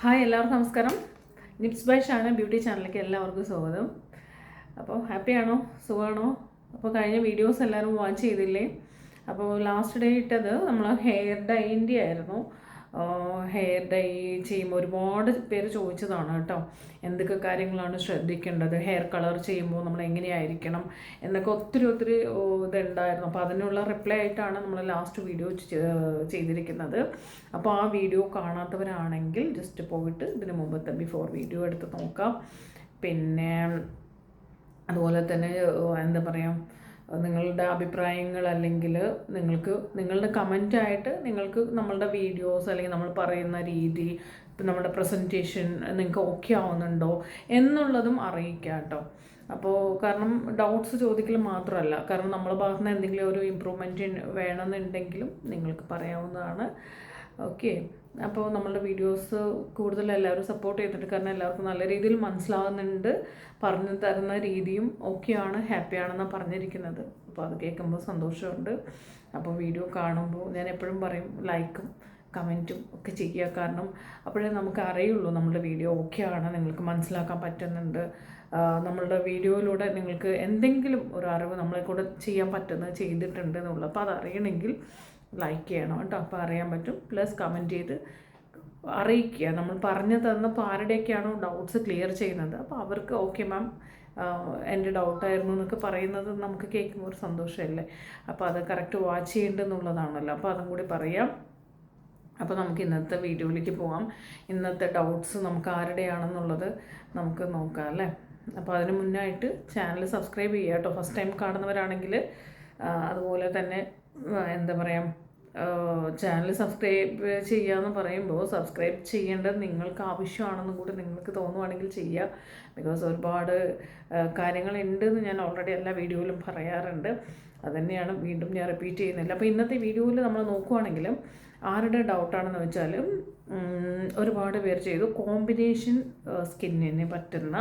Hi എല്ലാവർക്കും നമസ്കാരം. Nips by Shana beauty ചാനലിലേക്ക് എല്ലാവർക്കും സ്വാഗതം. അപ്പോൾ ഹാപ്പിയാണോ? സുഖമാണോ അപ്പോൾ കഴിഞ്ഞ വീഡിയോസ് എല്ലാവരും വാച്ച് ചെയ്തില്ലേ? അപ്പോൾ ലാസ്റ്റ് ഡേ ഇട്ടത് നമ്മൾ ഹെയർ ഡൈന്റെ ആയിരുന്നു. ഹെയർ ഡൈ ചെയ്യുമ്പോൾ ഒരുപാട് പേര് ചോദിച്ചതാണ് കേട്ടോ. എന്തൊക്കെ കാര്യങ്ങളാണ് ശ്രദ്ധിക്കേണ്ടത്? ഹെയർ കളർ ചെയ്യുമ്പോൾ നമ്മൾ എങ്ങനെയായിരിക്കണം? എന്നൊക്കെ ഒത്തിരി ഒത്തിരി ഇതുണ്ടായിരുന്നു. അപ്പോൾ അതിനുള്ള റിപ്ലൈ ആയിട്ടാണ് നമ്മൾ ലാസ്റ്റ് വീഡിയോ ചെയ്തിരിക്കുന്നത്. അപ്പോൾ ആ വീഡിയോ കാണാത്തവരാണെങ്കിൽ ജസ്റ്റ് പോയിട്ട് ഇതിന് മുമ്പത്തെ ബിഫോർ വീഡിയോ എടുത്ത് നോക്കാം. പിന്നെ അതുപോലെ തന്നെ എന്താ പറയുക നിങ്ങളുടെ അഭിപ്രായങ്ങൾ അല്ലെങ്കിൽ നിങ്ങൾക്ക് നിങ്ങളുടെ കമന്റായിട്ട് നിങ്ങൾക്ക് നമ്മളുടെ വീഡിയോസ് അല്ലെങ്കിൽ നമ്മൾ പറയുന്ന രീതി നമ്മുടെ പ്രസന്റേഷൻ നിങ്ങൾക്ക് ഓക്കെ ആവുന്നുണ്ടോ എന്നുള്ളതും അറിയിക്കുക കേട്ടോ അപ്പോൾ കാരണം ഡൗട്ട്സ് ചോദിക്കൽ മാത്രമല്ല കാരണം നമ്മൾ ഭാഗത്തുനിന്ന് എന്തെങ്കിലും ഒരു ഇമ്പ്രൂവ്മെന്റ് വേണമെന്നുണ്ടെങ്കിലും നിങ്ങൾക്ക് പറയാവുന്നതാണ്. ഓക്കെ അപ്പോൾ നമ്മളുടെ വീഡിയോസ് കൂടുതൽ എല്ലാവരും സപ്പോർട്ട് ചെയ്തിട്ട് കാരണം എല്ലാവർക്കും നല്ല രീതിയിൽ മനസ്സിലാവുന്നുണ്ട്. പറഞ്ഞു തരുന്ന രീതിയും ഓക്കെയാണ് ഹാപ്പിയാണെന്നാണ് പറഞ്ഞിരിക്കുന്നത്. അപ്പോൾ അത് കേൾക്കുമ്പോൾ സന്തോഷമുണ്ട്. അപ്പോൾ വീഡിയോ കാണുമ്പോൾ ഞാൻ എപ്പോഴും പറയും ലൈക്കും കമന്റും ഒക്കെ ചെയ്യുക. കാരണം അപ്പോഴേ നമുക്ക് അറിയുള്ളൂ നമ്മുടെ വീഡിയോ ഓക്കെ ആണ് നിങ്ങൾക്ക് മനസ്സിലാക്കാൻ പറ്റുന്നുണ്ട്. നമ്മളുടെ വീഡിയോയിലൂടെ നിങ്ങൾക്ക് എന്തെങ്കിലും ഒരു അറിവ് നമ്മളെ കൂടെ ചെയ്യാൻ പറ്റുന്നത് ചെയ്തിട്ടുണ്ട് എന്നുള്ളത് അപ്പോൾ അത് അറിയണമെങ്കിൽ ലൈക്ക് ചെയ്യണം കേട്ടോ. അപ്പോൾ അറിയാൻ പറ്റും. പ്ലസ് കമന്റ് ചെയ്ത് അറിയിക്കുക. നമ്മൾ പറഞ്ഞു തന്നപ്പോൾ ആരുടെയൊക്കെയാണോ ഡൗട്ട്സ് ക്ലിയർ ചെയ്യുന്നത്. അപ്പോൾ അവർക്ക് ഓക്കെ മാം എന്റെ ഡൗട്ടായിരുന്നു എന്നൊക്കെ പറയുന്നത് നമുക്ക് കേൾക്കുമ്പോൾ ഒരു സന്തോഷമല്ലേ? അപ്പോൾ അത് കറക്റ്റ് വാച്ച് ചെയ്യേണ്ടതെന്നുള്ളതാണല്ലോ അപ്പോൾ അതും കൂടി പറയാം. അപ്പോൾ നമുക്ക് ഇന്നത്തെ വീഡിയോയിലേക്ക് പോകാം ഇന്നത്തെ ഡൗട്ട്സ് നമുക്ക് ആരുടെയാണെന്നുള്ളത് നമുക്ക് നോക്കാം അല്ലേ? അപ്പോൾ അതിന് മുന്നായിട്ട് ചാനൽ സബ്സ്ക്രൈബ് ചെയ്യുക കേട്ടോ. ഫസ്റ്റ് ടൈം കാണുന്നവരാണെങ്കിൽ അതുപോലെ തന്നെ എന്താ പറയുക ചാനൽ സബ്സ്ക്രൈബ് ചെയ്യാന്ന് പറയുമ്പോൾ സബ്സ്ക്രൈബ് ചെയ്യേണ്ടത് നിങ്ങൾക്ക് ആവശ്യമാണെന്നും കൂടി നിങ്ങൾക്ക് തോന്നുവാണെങ്കിൽ ചെയ്യുക ബിക്കോസ് ഒരുപാട് കാര്യങ്ങൾ കാര്യങ്ങളുണ്ട് എന്ന് ഞാൻ ഓൾറെഡി എല്ലാ വീഡിയോയിലും പറയാറുണ്ട്. അതുതന്നെയാണ് വീണ്ടും ഞാൻ റിപ്പീറ്റ് ചെയ്യുന്നില്ല അപ്പോൾ ഇന്നത്തെ വീഡിയോയിൽ നമ്മൾ നോക്കുവാണെങ്കിലും ആരുടെ ഡൗട്ടാണെന്ന് വെച്ചാൽ ഒരുപാട് പേർ ചെയ്തു. കോമ്പിനേഷൻ സ്കിന്നിന് പറ്റുന്ന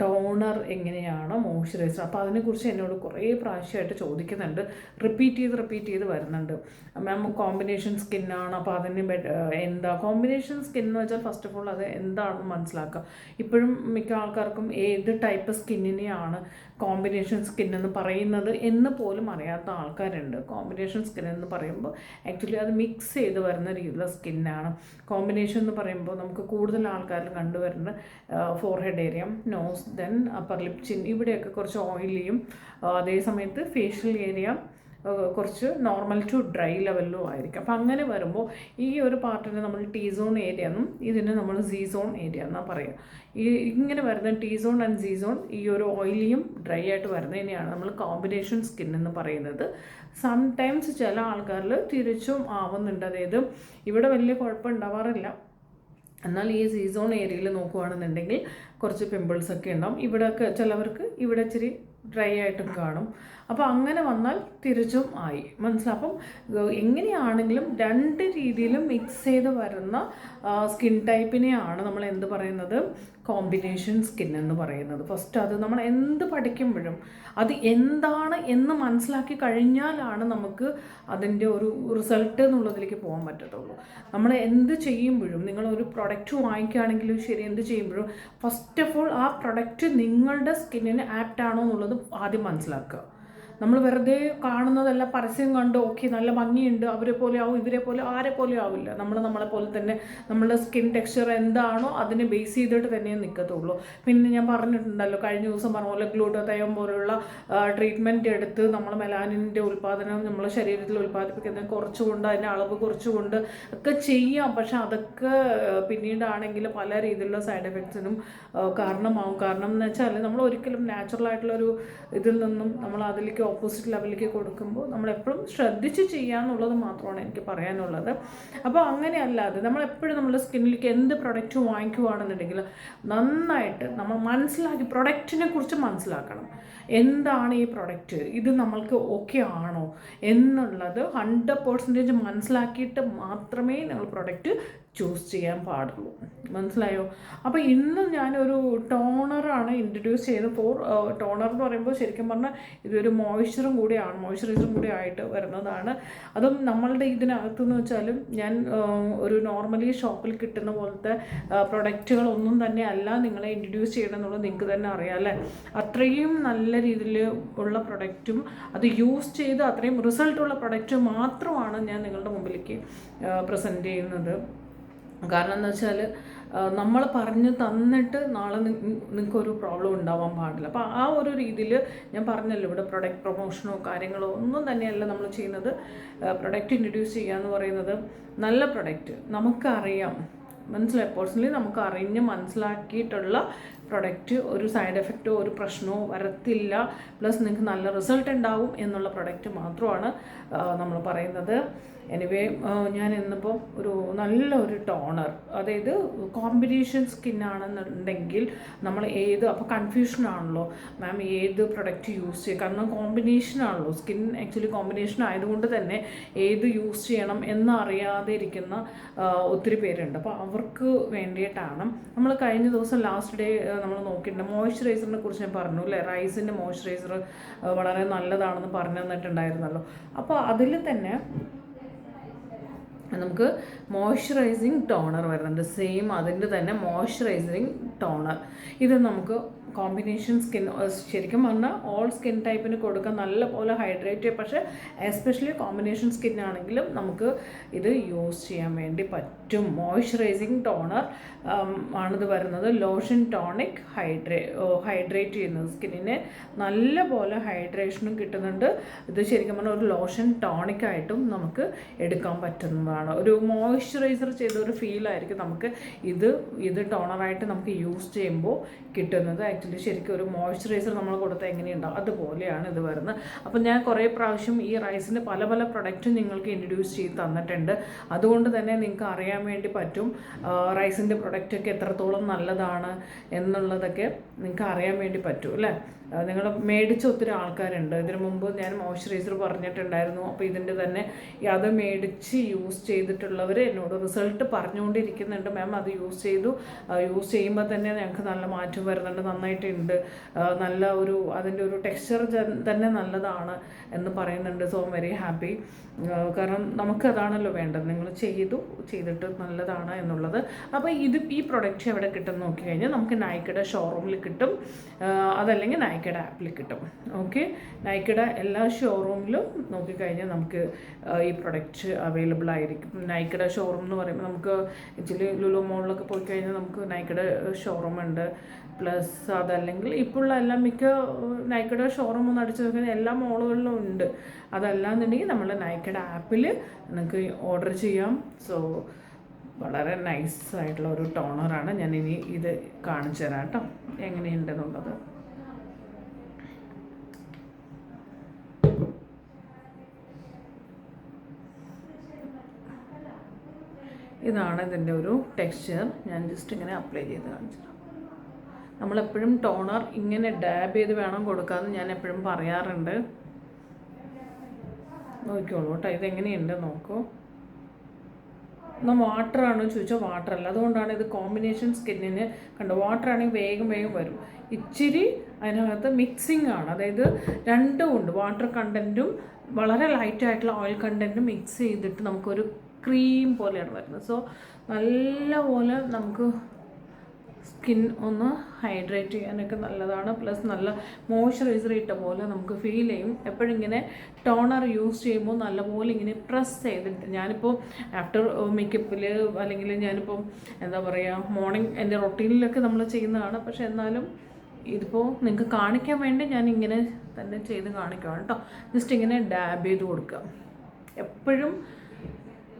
ടോണർ എങ്ങനെയാണ് മോയ്സ്ചറൈസർ. അപ്പോൾ അതിനെക്കുറിച്ച് എന്നോട് കുറേ പ്രാവശ്യമായിട്ട് ചോദിക്കുന്നുണ്ട്. റിപ്പീറ്റ് ചെയ്ത് റിപ്പീറ്റ് ചെയ്ത് വരുന്നുണ്ട്. മാം കോമ്പിനേഷൻ സ്കിന്നാണ്. അപ്പോൾ അതിന് എന്താ? കോമ്പിനേഷൻ സ്കിൻ എന്ന് വെച്ചാൽ ഫസ്റ്റ് ഓഫ് ഓൾ അത് എന്താണെന്ന് മനസ്സിലാക്കുക. ഇപ്പോഴും മിക്ക ആൾക്കാർക്കും ഏത് ടൈപ്പ് സ്കിന്നിനെയാണ് കോമ്പിനേഷൻ സ്കിൻ എന്ന് പറയുന്നത് എന്ന് പോലും അറിയാത്ത ആൾക്കാരുണ്ട്. കോമ്പിനേഷൻ സ്കിൻ എന്ന് പറയുമ്പോൾ ആക്ച്വലി അത് മിക്സ് ചെയ്ത് വരുന്ന രീതിയിലുള്ള സ്കിന്നാണ്. കോമ്പിനേഷൻ എന്ന് പറയുമ്പോൾ നമുക്ക് കൂടുതൽ ആൾക്കാരിൽ കണ്ടുവരുന്ന forehead area. Nose then upper lip chin ഇവിടെയൊക്കെ കുറച്ച് ഓയിലിയും അതേ സമയത്ത് ഫേഷ്യൽ ഏരിയ കുറച്ച് നോർമൽ ടു ഡ്രൈ ലെവലിലും ആയിരിക്കും. അപ്പം അങ്ങനെ വരുമ്പോൾ ഈ ഒരു പാർട്ടിനെ നമ്മൾ ടീ സോൺ ഏരിയ എന്നും ഇതിനെ നമ്മൾ സീ സോൺ ഏരിയ എന്നാണ് പറയുക ഈ ഇങ്ങനെ വരുന്ന T zone and C zone ഈ ഒരു ഓയിലിയും ഡ്രൈ ആയിട്ട് വരുന്നതിനെയാണ് നമ്മൾ കോമ്പിനേഷൻ സ്കിൻ എന്ന് പറയുന്നത്. സംടൈംസ് ചില ആൾക്കാരിൽ തിരിച്ചും ആവുന്നുണ്ട്. അതായത് ഇവിടെ വലിയ കുഴപ്പം ഉണ്ടാവാറില്ല. എന്നാൽ ഈ സീസോൺ ഏരിയയിൽ നോക്കുകയാണെന്നുണ്ടെങ്കിൽ കുറച്ച് പിമ്പിൾസ് ഒക്കെ ഉണ്ടാവും. ഇവിടെയൊക്കെ ചിലവർക്ക് ഇവിടെ ഇച്ചിരി ഡ്രൈ ആയിട്ടും കാണും. അപ്പോൾ അങ്ങനെ വന്നാൽ തിരിച്ചും ആയി. മനസ്സിലാവും എങ്ങനെയാണെങ്കിലും രണ്ട് രീതിയിലും മിക്സ് ചെയ്ത് വരുന്ന സ്കിൻ ടൈപ്പിനെയാണ് നമ്മൾ എന്ത് പറയുന്നത്? കോമ്പിനേഷൻ സ്കിൻ എന്ന് പറയുന്നത്. ഫസ്റ്റ് അത് നമ്മൾ എന്ത് പഠിക്കുമ്പോഴും അത് എന്താണ് എന്ന് മനസ്സിലാക്കി കഴിഞ്ഞാലാണ് നമുക്ക് അതിന്റെ ഒരു റിസൾട്ട് എന്നുള്ളതിലേക്ക് പോകാൻ പറ്റത്തുള്ളൂ. നമ്മൾ എന്ത് ചെയ്യുമ്പോഴും നിങ്ങൾ ഒരു പ്രൊഡക്റ്റ് വാങ്ങിക്കുകയാണെങ്കിലും ശരി എന്ത് ചെയ്യുമ്പോഴും ഫസ്റ്റ് ഓഫ് ഓൾ ആ പ്രൊഡക്റ്റ് നിങ്ങളുടെ സ്കിന്നിന് ആപ്റ്റ് ആണോ എന്നുള്ളത് ആദ്യം മനസ്സിലാക്കുക. നമ്മൾ വെറുതെ കാണുന്നതെല്ലാം പരസ്യം കണ്ട് ഓക്കെ നല്ല ഭംഗിയുണ്ട് അവരെ പോലെ ആവും ഇവരെ പോലെ ആരെ പോലെ ആവില്ല. നമ്മൾ നമ്മളെ പോലെ തന്നെ നമ്മളുടെ സ്കിൻ ടെക്സ്ചർ എന്താണോ അതിനെ ബേസ് ചെയ്തിട്ട് തന്നെ നിൽക്കത്തുള്ളൂ പിന്നെ ഞാൻ പറഞ്ഞിട്ടുണ്ടല്ലോ കഴിഞ്ഞ ദിവസം പറഞ്ഞ പോലെ ഗ്ലൂട്ടോതയം പോലുള്ള ട്രീറ്റ്മെന്റ് എടുത്ത് നമ്മൾ മെലാനിന്റെ ഉൽപ്പാദനം നമ്മളെ ശരീരത്തിൽ ഉൽപ്പാദിപ്പിക്കുന്നത് കുറച്ചുകൊണ്ട് അതിന്റെ അളവ് കുറച്ചുകൊണ്ട് ഒക്കെ ചെയ്യാം. പക്ഷെ അതൊക്കെ പിന്നീടാണെങ്കിൽ പല രീതിയിലുള്ള സൈഡ് എഫക്ട്സിനും കാരണമാവും. കാരണം എന്ന് വെച്ചാൽ നമ്മൾ ഒരിക്കലും നാച്ചുറൽ ആയിട്ടുള്ള ഒരു ഇതിൽ നിന്നും നമ്മൾ അതിലേക്ക് ഓപ്പോസിറ്റ് ലെവലിലേക്ക് കൊടുക്കുമ്പോൾ നമ്മൾ എപ്പോഴും ശ്രദ്ധിച്ച് ചെയ്യാന്നുള്ളത് മാത്രമാണ് എനിക്ക് പറയാനുള്ളത്. അപ്പോൾ അങ്ങനെയല്ലാതെ നമ്മൾ എപ്പോഴും നമ്മുടെ സ്കിന്നിലേക്ക് എന്ത് പ്രൊഡക്റ്റ് വാങ്ങിക്കുവാണെന്നുണ്ടെങ്കിൽ നന്നായിട്ട് നമ്മൾ മനസ്സിലാക്കി പ്രൊഡക്റ്റിനെ കുറിച്ച് മനസ്സിലാക്കണം. എന്താണ് ഈ പ്രൊഡക്റ്റ് ഇത് നമ്മൾക്ക് ഓക്കെ ആണോ? എന്നുള്ളത് ഹൺഡ്രഡ് പേഴ്സന്റേജ് മനസ്സിലാക്കിയിട്ട് മാത്രമേ നിങ്ങൾ പ്രൊഡക്റ്റ് ചൂസ് ചെയ്യാൻ പാടുള്ളൂ. മനസ്സിലായോ? അപ്പോൾ ഇന്ന് ഞാനൊരു ടോണറാണ് ഇൻട്രൊഡ്യൂസ് ചെയ്ത് ഫോർ ടോണർ എന്ന് പറയുമ്പോൾ ശരിക്കും പറഞ്ഞാൽ ഇതൊരു മോയ്സ്ചറും കൂടിയാണ് മോയ്സ്ചറൈസറും കൂടി ആയിട്ട് വരുന്നതാണ്. അതും നമ്മളുടെ ഇതിനകത്തെന്ന് വെച്ചാലും ഞാൻ ഒരു നോർമലി ഷോപ്പിൽ കിട്ടുന്ന പോലത്തെ പ്രൊഡക്റ്റുകളൊന്നും തന്നെ അല്ല നിങ്ങളെ ഇൻട്രൊഡ്യൂസ് ചെയ്യണം എന്നുള്ളത് നിങ്ങൾക്ക് തന്നെ അറിയാം അല്ലേ? അത്രയും നല്ല രീതിയിൽ ഉള്ള പ്രൊഡക്റ്റും അത് യൂസ് ചെയ്ത് അത്രയും റിസൾട്ടുള്ള പ്രൊഡക്റ്റ് മാത്രമാണ് ഞാൻ നിങ്ങളുടെ മുമ്പിലേക്ക് പ്രസന്റ് ചെയ്യുന്നത്. കാരണം എന്താ വെച്ചാൽ നമ്മൾ പറഞ്ഞു തന്നിട്ട് നാളെ നിങ്ങൾക്കൊരു പ്രോബ്ലം ഉണ്ടാവാൻ പാടില്ല. അപ്പോൾ ആ ഒരു രീതിയിൽ ഞാൻ പറഞ്ഞല്ലോ ഇവിടെ പ്രൊഡക്റ്റ് പ്രൊമോഷനോ കാര്യങ്ങളോ ഒന്നും തന്നെയല്ല നമ്മൾ ചെയ്യുന്നത്. പ്രൊഡക്റ്റ് ഇൻട്രൊഡ്യൂസ് ചെയ്യുക എന്ന് പറയുന്നത് നല്ല പ്രൊഡക്റ്റ് നമുക്കറിയാം മനസ്സിലായി? പേഴ്സണലി നമുക്ക് അറിഞ്ഞ് മനസ്സിലാക്കിയിട്ടുള്ള പ്രൊഡക്റ്റ് ഒരു സൈഡ് എഫക്റ്റോ ഒരു പ്രശ്നമോ വരത്തില്ല. പ്ലസ് നിങ്ങൾക്ക് നല്ല റിസൾട്ട് ഉണ്ടാവും എന്നുള്ള പ്രൊഡക്റ്റ് മാത്രമാണ് നമ്മൾ പറയുന്നത്. എനിവേ ഞാൻ ഇന്നിപ്പോൾ ഒരു നല്ല ഒരു ടോണർ അതായത് കോമ്പിനേഷൻ സ്കിന്നാണെന്നുണ്ടെങ്കിൽ നമ്മൾ ഏത് അപ്പോൾ കൺഫ്യൂഷൻ ആണല്ലോ. മാം ഏത് പ്രൊഡക്റ്റ് യൂസ് ചെയ്യുക കാരണം കോമ്പിനേഷൻ ആണല്ലോ. സ്കിൻ ആക്ച്വലി കോമ്പിനേഷൻ ആയതുകൊണ്ട് തന്നെ ഏത് യൂസ് ചെയ്യണം എന്നറിയാതെ ഇരിക്കുന്ന ഒത്തിരി പേരുണ്ട്. അപ്പോൾ അവർക്ക് വേണ്ടിയിട്ടാണ്. നമ്മൾ കഴിഞ്ഞ ദിവസം ലാസ്റ്റ് ഡേ നമ്മൾ നോക്കിയിട്ടുണ്ട്. മോയ്സ്ചറൈസറിനെ കുറിച്ച് ഞാൻ പറഞ്ഞു അല്ലേ? റൈസിന്റെ മോയ്സ്ചറൈസർ വളരെ നല്ലതാണെന്ന് പറഞ്ഞു തന്നിട്ടുണ്ടായിരുന്നല്ലോ. അപ്പോൾ അതിൽ തന്നെ നമുക്ക് മോയ്സ്ചറൈസിങ് ടോണർ വരുന്നുണ്ട്. സെയിം അതിന്റെ തന്നെ മോയ്സ്ചറൈസിങ് ടോണർ ഇത് നമുക്ക് കോമ്പിനേഷൻ സ്കിൻ ശരിക്കും പറഞ്ഞാൽ ഓൾ സ്കിൻ ടൈപ്പിന് കൊടുക്കാൻ നല്ല പോലെ ഹൈഡ്രേറ്റ് പക്ഷേ എസ്പെഷ്യലി കോമ്പിനേഷൻ സ്കിൻ ആണെങ്കിലും നമുക്ക് ഇത് യൂസ് ചെയ്യാൻ വേണ്ടി പറ്റും. മോയ്സ്ചറൈസിങ് ടോണർ ആണിത് വരുന്നത്. ലോഷൻ ടോണിക് ഹൈഡ്രേ ഹൈഡ്രേറ്റ് ചെയ്യുന്നത് സ്കിന്നിനെ നല്ല പോലെ ഹൈഡ്രേഷനും കിട്ടുന്നുണ്ട്. ഇത് ശരിക്കും പറഞ്ഞാൽ ഒരു ലോഷൻ ടോണിക്കായിട്ടും നമുക്ക് എടുക്കാൻ പറ്റുന്നതാണ്. ഒരു മോയ്സ്ചറൈസർ ചെയ്ത ഒരു ഫീലായിരിക്കും നമുക്ക് ഇത് ഇത് ടോണറായിട്ട് നമുക്ക് യൂസ് ചെയ്യുമ്പോൾ കിട്ടുന്നത്. ആക്ച്വലി ശരിക്കും ഒരു മോയ്സ്ചറൈസർ നമ്മൾ കൊടുത്താൽ എങ്ങനെയുണ്ടാവും? അതുപോലെയാണ് ഇത് വരുന്നത്. അപ്പം ഞാൻ കുറേ പ്രാവശ്യം ഈ റൈസിന്റെ പല പല പ്രൊഡക്റ്റും നിങ്ങൾക്ക് ഇൻട്രൊഡ്യൂസ് ചെയ്ത് തന്നിട്ടുണ്ട്. അതുകൊണ്ട് തന്നെ നിങ്ങൾക്ക് അറിയാൻ വേണ്ടി പറ്റും റൈസിന്റെ പ്രൊഡക്റ്റൊക്കെ എത്രത്തോളം നല്ലതാണ് എന്നുള്ളതൊക്കെ നിങ്ങൾക്ക് അറിയാൻ വേണ്ടി പറ്റും അല്ലേ? നിങ്ങൾ മേടിച്ച ഒത്തിരി ആൾക്കാരുണ്ട്. ഇതിനു മുമ്പ് ഞാൻ മോയ്സ്ചറൈസർ പറഞ്ഞിട്ടുണ്ടായിരുന്നു. അപ്പോൾ ഇതിന്റെ തന്നെ അത് മേടിച്ച് യൂസ് ചെയ്തിട്ടുള്ളവർ എന്നോട് റിസൾട്ട് പറഞ്ഞുകൊണ്ടിരിക്കുന്നുണ്ട്. മാം അത് യൂസ് ചെയ്തു. യൂസ് ചെയ്യുമ്പോൾ തന്നെ ഞങ്ങൾക്ക് നല്ല മാറ്റം വരുന്നുണ്ട്. നന്നായിട്ടുണ്ട്. നല്ല ഒരു അതിന്റെ ഒരു ടെക്സ്ചർ തന്നെ നല്ലതാണ് എന്ന് പറയുന്നുണ്ട് സോ വെരി ഹാപ്പി കാരണം നമുക്കതാണല്ലോ വേണ്ടത്. നിങ്ങൾ ചെയ്തു ചെയ്തിട്ട് നല്ലതാണ് എന്നുള്ളത്. അപ്പോൾ ഇത് ഈ പ്രൊഡക്റ്റ് എവിടെ കിട്ടും നോക്കി കഴിഞ്ഞാൽ നമുക്ക് നൈക്കയുടെ ഷോറൂമിൽ കിട്ടും. അതല്ലെങ്കിൽ നൈക്കയുടെ ആപ്പിൽ കിട്ടും. ഓക്കെ നൈക്കയുടെ എല്ലാ ഷോറൂമിലും നോക്കിക്കഴിഞ്ഞാൽ നമുക്ക് ഈ പ്രൊഡക്റ്റ് അവൈലബിൾ ആയിരിക്കും. നൈക്കയുടെ ഷോറൂം എന്ന് പറയുമ്പോൾ നമുക്ക് ആക്ച്വലി ലുലു മോളിലൊക്കെ പോയി കഴിഞ്ഞാൽ നമുക്ക് നൈക്കയുടെ ഷോറൂം ഉണ്ട്. പ്ലസ് അതല്ലെങ്കിൽ ഇപ്പോഴുള്ള എല്ലാം മിക്ക നൈക്കയുടെ ഷോറൂം ഒന്ന് അടിച്ചു നോക്കുന്ന എല്ലാ മോളുകളിലും ഉണ്ട്. അതല്ലാന്നുണ്ടെങ്കിൽ നമ്മൾ നൈക്കയുടെ ആപ്പിൽ നിങ്ങൾക്ക് ഓർഡർ ചെയ്യാം. സോ വളരെ നൈസ് ആയിട്ടുള്ള ഒരു ടോണറാണ് ഞാൻ ഇനി ഇത് കാണിച്ചു തരാം കേട്ടോ. എങ്ങനെയുണ്ടെന്നുള്ളത്. ഇതാണ് ഇതിന്റെ ഒരു ടെക്സ്ചർ ഞാൻ ജസ്റ്റ് ഇങ്ങനെ അപ്ലൈ ചെയ്ത് കാണിച്ചു നമ്മളെപ്പോഴും ടോണർ ഇങ്ങനെ ഡാബ് ചെയ്ത് വേണം കൊടുക്കാമെന്ന് ഞാൻ എപ്പോഴും പറയാറുണ്ട്. നോക്കിക്കോളൂ കേട്ടോ ഇതെങ്ങനെയുണ്ട് നോക്കൂ. എന്നാൽ വാട്ടർ ആണോ ചോദിച്ചാൽ വാട്ടർ അല്ല. അതുകൊണ്ടാണ് ഇത് കോമ്പിനേഷൻ സ്കിന്നിന് കണ്ടോ വാട്ടർ ആണെങ്കിൽ വേഗം വേഗം വരും. ഇച്ചിരി അതിനകത്ത് മിക്സിംഗ് ആണ്. അതായത് രണ്ടും ഉണ്ട്. വാട്ടർ കണ്ടന്റും വളരെ ലൈറ്റ് ആയിട്ടുള്ള ഓയിൽ കണ്ടന്റും മിക്സ് ചെയ്തിട്ട് നമുക്കൊരു ക്രീം പോലെയാണ് വരുന്നത്. സോ നല്ല പോലെ നമുക്ക് സ്കിൻ ഒന്ന് ഹൈഡ്രേറ്റ് ചെയ്യാനൊക്കെ നല്ലതാണ്. പ്ലസ് നല്ല മോയ്സ്ചറൈസർ ഇട്ട പോലെ നമുക്ക് ഫീൽ ചെയ്യും. എപ്പോഴും ഇങ്ങനെ ടോണർ യൂസ് ചെയ്യുമ്പോൾ നല്ലപോലെ ഇങ്ങനെ പ്രസ് ചെയ്തിട്ട് ഞാനിപ്പോൾ ആഫ്റ്റർ മേക്കപ്പിൽ അല്ലെങ്കിൽ ഞാനിപ്പോൾ എന്താ പറയുക മോർണിംഗ് എന്റെ റൊട്ടീനിലൊക്കെ നമ്മൾ ചെയ്യുന്നതാണ്. പക്ഷേ എന്നാലും ഇതിപ്പോൾ നിങ്ങൾക്ക് കാണിക്കാൻ വേണ്ടി ഞാൻ ഇങ്ങനെ തന്നെ ചെയ്ത് കാണിക്കുകയാണ് കേട്ടോ ജസ്റ്റ് ഇങ്ങനെ ഡാബ് ചെയ്ത് കൊടുക്കുക എപ്പോഴും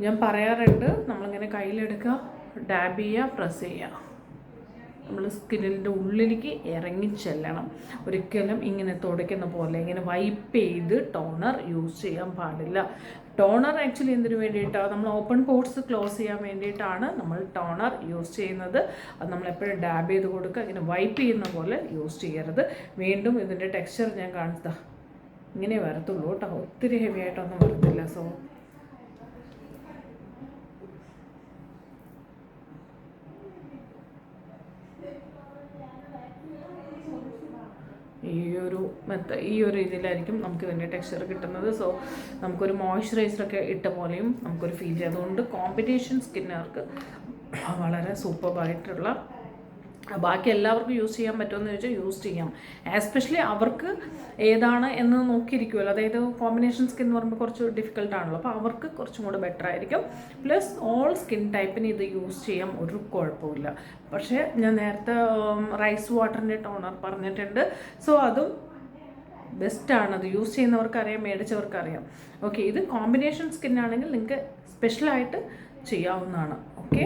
ഞാൻ പറയാറുണ്ട് നമ്മളിങ്ങനെ കയ്യിലെടുക്കുക ഡാബ് ചെയ്യുക പ്രസ് ചെയ്യുക. നമ്മൾ സ്കിന്നിന്റെ ഉള്ളിലേക്ക് ഇറങ്ങി ചെല്ലണം. ഒരിക്കലും ഇങ്ങനെ തുടയ്ക്കുന്ന പോലെ ഇങ്ങനെ വൈപ്പ് ചെയ്ത് ടോണർ യൂസ് ചെയ്യാൻ പാടില്ല. ടോണർ ആക്ച്വലി എന്തിനു വേണ്ടിയിട്ടാണ് നമ്മൾ ഓപ്പൺ പോർട്സ് ക്ലോസ് ചെയ്യാൻ വേണ്ടിയിട്ടാണ് നമ്മൾ ടോണർ യൂസ് ചെയ്യുന്നത്. അത് നമ്മളെപ്പോഴും ഡാബ് ചെയ്ത് കൊടുക്കുക ഇങ്ങനെ വൈപ്പ് ചെയ്യുന്ന പോലെ യൂസ് ചെയ്യരുത്. വീണ്ടും ഇതിന്റെ ടെക്സ്ചർ ഞാൻ കാണിച്ചതാ. ഇങ്ങനെ വരത്തുള്ളൂ കേട്ടോ. ഒത്തിരി ഹെവി ആയിട്ടൊന്നും വരത്തില്ല. സോ ഒരു മെത്ത ഈ ഒരു രീതിയിലായിരിക്കും നമുക്ക് ഇതിന്റെ ടെക്സ്ചർ കിട്ടുന്നത്. സോ നമുക്കൊരു മോയ്സ്ചറൈസറൊക്കെ ഇട്ട പോലെയും നമുക്കൊരു ഫീൽ ചെയ്യും. അതുകൊണ്ട് കോമ്പിനേഷൻ സ്കിന്നുകാർക്ക് വളരെ സൂപ്പർബായിട്ടുള്ള ബാക്കി എല്ലാവർക്കും യൂസ് ചെയ്യാൻ പറ്റുമെന്ന് ചോദിച്ചാൽ യൂസ് ചെയ്യാം. എസ്പെഷ്യലി അവർക്ക് ഏതാണ് എന്ന് നോക്കിയിരിക്കുമല്ലോ അതായത് കോമ്പിനേഷൻ സ്കിൻ എന്ന് പറയുമ്പോൾ കുറച്ച് ഡിഫിക്കൽട്ട് ആണല്ലോ. അപ്പോൾ അവർക്ക് കുറച്ചും കൂടെ ബെറ്റർ ആയിരിക്കും. പ്ലസ് ഓൾ സ്കിൻ ടൈപ്പിന് ഇത് യൂസ് ചെയ്യാം. ഒരു കുഴപ്പമില്ല പക്ഷേ ഞാൻ നേരത്തെ റൈസ് വാട്ടറിന്റെ ടോണർ പറഞ്ഞിട്ടുണ്ട്. സോ അതും ബെസ്റ്റാണ് അത് യൂസ് ചെയ്യുന്നവർക്കറിയാം മേടിച്ചവർക്കറിയാം. മേടിച്ചവർക്ക് ഓക്കെ ഇത് കോമ്പിനേഷൻ സ്കിൻ ആണെങ്കിൽ നിങ്ങൾക്ക് സ്പെഷ്യലായിട്ട് ചെയ്യാവുന്നതാണ്. ഓക്കെ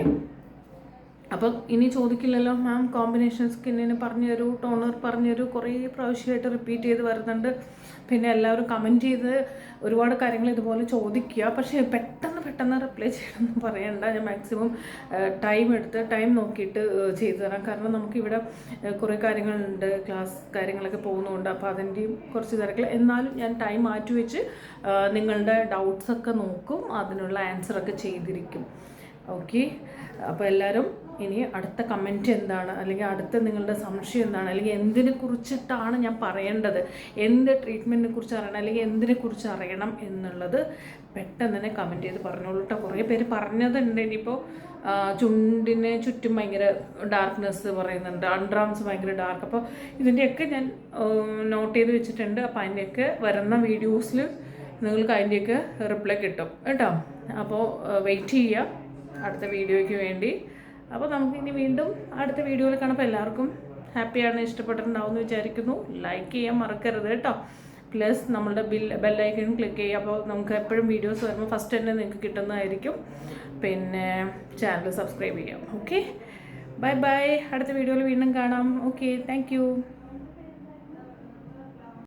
അപ്പം ഇനി ചോദിക്കില്ലല്ലോ മാം കോമ്പിനേഷൻ സ്കിന്നിന് പറഞ്ഞു തരൂ ടോണർ പറഞ്ഞു തരൂ കുറേ പ്രാവശ്യമായിട്ട് റിപ്പീറ്റ് ചെയ്ത് വരുന്നുണ്ട്. പിന്നെ എല്ലാവരും കമന്റ് ചെയ്ത് ഒരുപാട് കാര്യങ്ങൾ ഇതുപോലെ ചോദിക്കുക. പക്ഷേ പെട്ടെന്ന് പെട്ടെന്ന് റിപ്ലൈ ചെയ്യണമെന്ന് പറയണ്ട. ഞാൻ മാക്സിമം ടൈം എടുത്ത് ടൈം നോക്കിയിട്ട് ചെയ്തു തരാം. കാരണം നമുക്കിവിടെ കുറേ കാര്യങ്ങളുണ്ട്. ക്ലാസ് കാര്യങ്ങളൊക്കെ പോകുന്നുണ്ട് അപ്പോൾ അതിന്റെയും കുറച്ച് തിരക്കിൽ. എന്നാലും ഞാൻ ടൈം മാറ്റി വെച്ച് നിങ്ങളുടെ ഡൗട്ട്സൊക്കെ നോക്കും. അതിനുള്ള ആൻസറൊക്കെ ചെയ്തിരിക്കും. ഓക്കെ അപ്പോൾ എല്ലാവരും ഇനി അടുത്ത കമന്റ് എന്താണ്? അല്ലെങ്കിൽ അടുത്ത നിങ്ങളുടെ സംശയം എന്താണ്? അല്ലെങ്കിൽ എന്തിനെ കുറിച്ചിട്ടാണ് ഞാൻ പറയേണ്ടത്? എന്ത് ട്രീറ്റ്മെന്റിനെ കുറിച്ച് അറിയണം? അല്ലെങ്കിൽ എന്തിനെ കുറിച്ച് അറിയണം എന്നുള്ളത് പെട്ടെന്ന് തന്നെ കമന്റ് ചെയ്ത് പറഞ്ഞോളൂ കേട്ടോ കുറേ പേര് പറഞ്ഞതുണ്ട് ഇനിയിപ്പോൾ ചുണ്ടിന് ചുറ്റും ഭയങ്കര ഡാർക്ക്നെസ് പറയുന്നുണ്ട്. അൺഡ്രാംസ് ഭയങ്കര ഡാർക്ക് അപ്പോൾ ഇതിന്റെയൊക്കെ ഞാൻ നോട്ട് ചെയ്ത് വെച്ചിട്ടുണ്ട്. അപ്പോൾ അതിന്റെയൊക്കെ വരുന്ന വീഡിയോസിൽ നിങ്ങൾക്ക് അതിന്റെയൊക്കെ റിപ്ലൈ കിട്ടും. കേട്ടോ? അപ്പോൾ വെയിറ്റ് ചെയ്യുക അടുത്ത വീഡിയോയ്ക്ക് വേണ്ടി. അപ്പോൾ നമുക്ക് ഇനി വീണ്ടും അടുത്ത വീഡിയോയിൽ കാണുമ്പോൾ എല്ലാവർക്കും ഹാപ്പിയാണ് ഇഷ്ടപ്പെട്ടിട്ടുണ്ടാവും എന്ന് വിചാരിക്കുന്നു. ലൈക്ക് ചെയ്യാൻ മറക്കരുത് കേട്ടോ. പ്ലസ് നമ്മളുടെ ബിൽ ബെല്ലൈക്കൺ ക്ലിക്ക് ചെയ്യുക. അപ്പോൾ നമുക്ക് എപ്പോഴും വീഡിയോസ് വരുമ്പോൾ ഫസ്റ്റ് തന്നെ നിങ്ങൾക്ക് കിട്ടുന്നതായിരിക്കും. പിന്നെ ചാനൽ സബ്സ്ക്രൈബ് ചെയ്യാം. ഓക്കെ ബൈ ബൈ അടുത്ത വീഡിയോയിൽ വീണ്ടും കാണാം. Okay thank